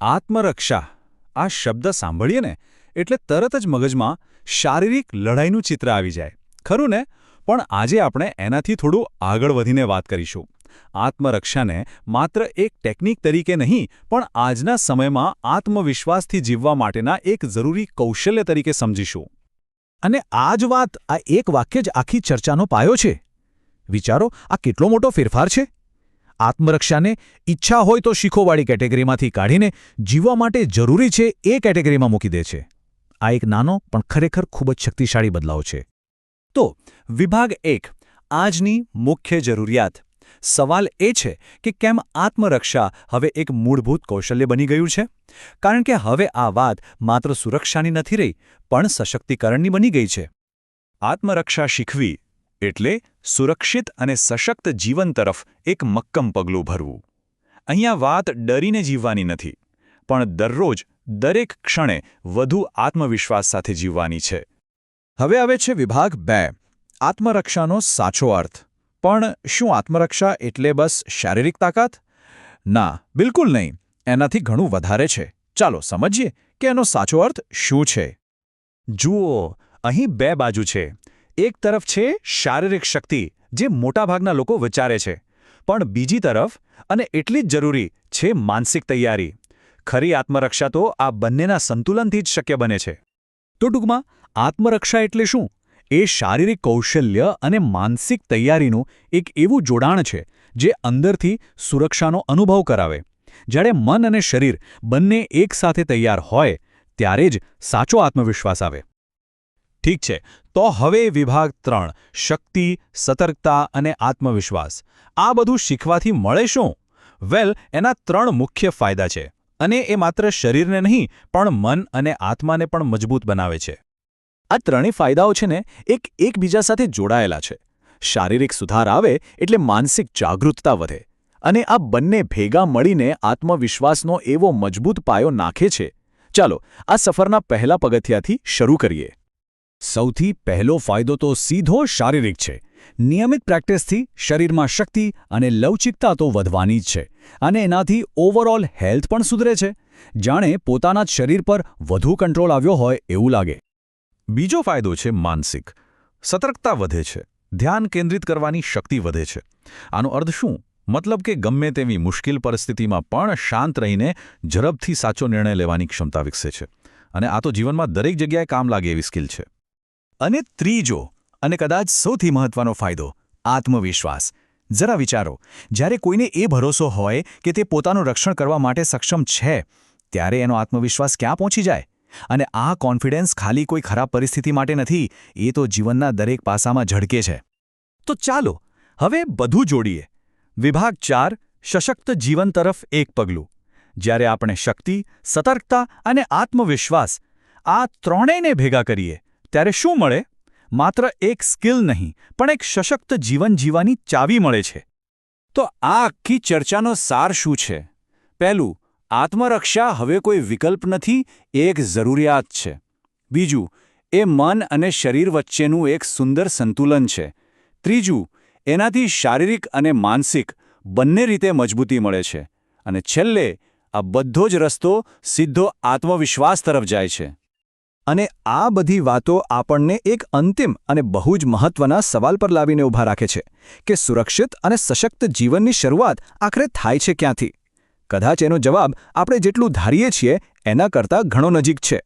આત્મરક્ષા. આ શબ્દ સાંભળીએ ને, એટલે તરત જ મગજમાં શારીરિક લડાઈનું ચિત્ર આવી જાય. ખરું ને? પણ આજે આપણે એનાથી થોડું આગળ વધીને વાત કરીશું. આત્મરક્ષાને માત્ર એક ટેકનિક તરીકે નહીં, પણ આજના સમયમાં આત્મવિશ્વાસથી જીવવા માટેના એક જરૂરી કૌશલ્ય તરીકે સમજીશું. અને આ વાત આ એક વાક્ય જ આખી ચર્ચાનો પાયો છે. વિચારો, આ કેટલો મોટો ફેરફાર છે? આત્મરક્ષાને ઈચ્છા હોય તો શીખોવાળી કેટેગરીમાંથી કાઢીને જીવવા માટે જરૂરી છે એ કેટેગરીમાં મૂકી દે છે. આ એક નાનો પણ ખરેખર ખૂબ જ શક્તિશાળી બદલાવ છે. તો, વિભાગ એક, આજની મુખ્ય જરૂરિયાત. સવાલ એ છે કે કેમ આત્મરક્ષા હવે એક મૂળભૂત કૌશલ્ય બની ગયું છે? કારણ કે હવે આ વાત માત્ર સુરક્ષાની નથી રહી, પણ સશક્તિકરણની બની ગઈ છે. આત્મરક્ષા શીખવી એટલે સુરક્ષિત અને સશક્ત જીવન તરફ એક મક્કમ પગલું ભરવું. અહીંયા વાત ડરીને જીવવાની નથી, પણ દરરોજ, દરેક ક્ષણે વધુ આત્મવિશ્વાસ સાથે જીવવાની છે. હવે આવે છે વિભાગ બે, આત્મરક્ષાનો સાચો અર્થ. પણ શું આત્મરક્ષા એટલે બસ શારીરિક તાકાત? ના, બિલકુલ નહીં, એનાથી ઘણું વધારે છે. ચાલો સમજીએ કે એનો સાચો અર્થ શું છે? જુઓ, અહીં બે બાજુ છે. એક તરફ છે શારીરિક શક્તિ, જે મોટાભાગના લોકો વિચારે છે, પણ બીજી તરફ, અને એટલી જ જરૂરી, છે માનસિક તૈયારી. ખરી આત્મરક્ષા તો આ બંનેના સંતુલનથી જ શક્ય બને છે. તો ટૂંકમાં, આત્મરક્ષા એટલે શું? એ શારીરિક કૌશલ્ય અને માનસિક તૈયારીનું એક એવું જોડાણ છે, જે અંદરથી સુરક્ષાનો અનુભવ કરાવે. જ્યારે મન અને શરીર બંને એકસાથે તૈયાર હોય, ત્યારે જ સાચો આત્મવિશ્વાસ આવે. ઠીક છે. તો હવે વિભાગ ત્રણ, શક્તિ, સતર્કતા અને આત્મવિશ્વાસ. આ બધું શીખવાથી મળે શું? વેલ, એના ત્રણ મુખ્ય ફાયદા છે. અને એ માત્ર શરીરને નહીં, પણ મન અને આત્માને પણ મજબૂત બનાવે છે. આ ત્રણેય ફાયદાઓ છે ને, એક એકબીજા સાથે જોડાયેલા છે. શારીરિક સુધાર આવે એટલે માનસિક જાગૃતતા વધે. અને આ બંને ભેગા મળીને આત્મવિશ્વાસનો એવો મજબૂત પાયો નાખે છે. ચાલો, આ સફરના પહેલા પગથિયાથી શરૂ કરીએ. સૌથી પહેલો ફાયદો તો સીધો શારીરિક છે. નિયમિત પ્રેક્ટિસથી શરીરમાં શક્તિ અને લવચિકતા તો વધવાની જ છે અને એનાથી ઓવરઓલ હેલ્થ પણ સુધરે છે. જાણે પોતાના જ શરીર પર વધુ કંટ્રોલ આવ્યો હોય એવું લાગે. બીજો ફાયદો છે માનસિક. સતર્કતા વધે છે. ધ્યાન કેન્દ્રિત કરવાની શક્તિ વધે છે. આનો અર્થ શું? મતલબ કે ગમે તેવી મુશ્કેલ પરિસ્થિતિમાં પણ શાંત રહીને ઝડપથી સાચો નિર્ણય લેવાની ક્ષમતા વિકસે છે. અને આ તો જીવનમાં દરેક જગ્યાએ કામ લાગે એવી સ્કિલ છે. અને ત્રીજો, અને કદાચ સૌથી મહત્વનો ફાયદો, આત્મવિશ્વાસ. જરા વિચારો, જ્યારે કોઈને એ ભરોસો હોય કે તે પોતાનું રક્ષણ કરવા માટે સક્ષમ છે, ત્યારે એનો આત્મવિશ્વાસ ક્યાં પહોંચી જાય? અને આ કોન્ફિડન્સ ખાલી કોઈ ખરાબ પરિસ્થિતિ માટે નથી, એ તો જીવનના દરેક પાસામાં ઝળકે છે. તો ચાલો, હવે બધું જોડીએ. વિભાગ ચાર, સશક્ત જીવન તરફ એક પગલું. જ્યારે આપણે શક્તિ, સતર્કતા અને આત્મવિશ્વાસ, આ ત્રણેયને ભેગા કરીએ ત્યારે શું મળે? માત્ર એક સ્કિલ નહીં, પણ એક સશક્ત જીવન જીવવાની ચાવી મળે છે. તો આ આખી ચર્ચાનો સાર શું છે? પહેલું, આત્મરક્ષા હવે કોઈ વિકલ્પ નથી એ એક જરૂરિયાત છે. બીજું, એ મન અને શરીર વચ્ચેનું એક સુંદર સંતુલન છે. ત્રીજું, એનાથી શારીરિક અને માનસિક બંને રીતે મજબૂતી મળે છે. અને છેલ્લે, આ બધો જ રસ્તો સીધો આત્મવિશ્વાસ તરફ જાય છે. અને આ બધી વાતો આપણને એક અંતિમ અને બહુ જ મહત્વના સવાલ પર લાવીને ઊભા રાખે છે કે સુરક્ષિત અને સશક્ત જીવનની શરૂઆત આખરે થાય છે ક્યાંથી? કદાચ એનો જવાબ આપણે જેટલું ધારીએ છીએ એના કરતાં ઘણો નજીક છે.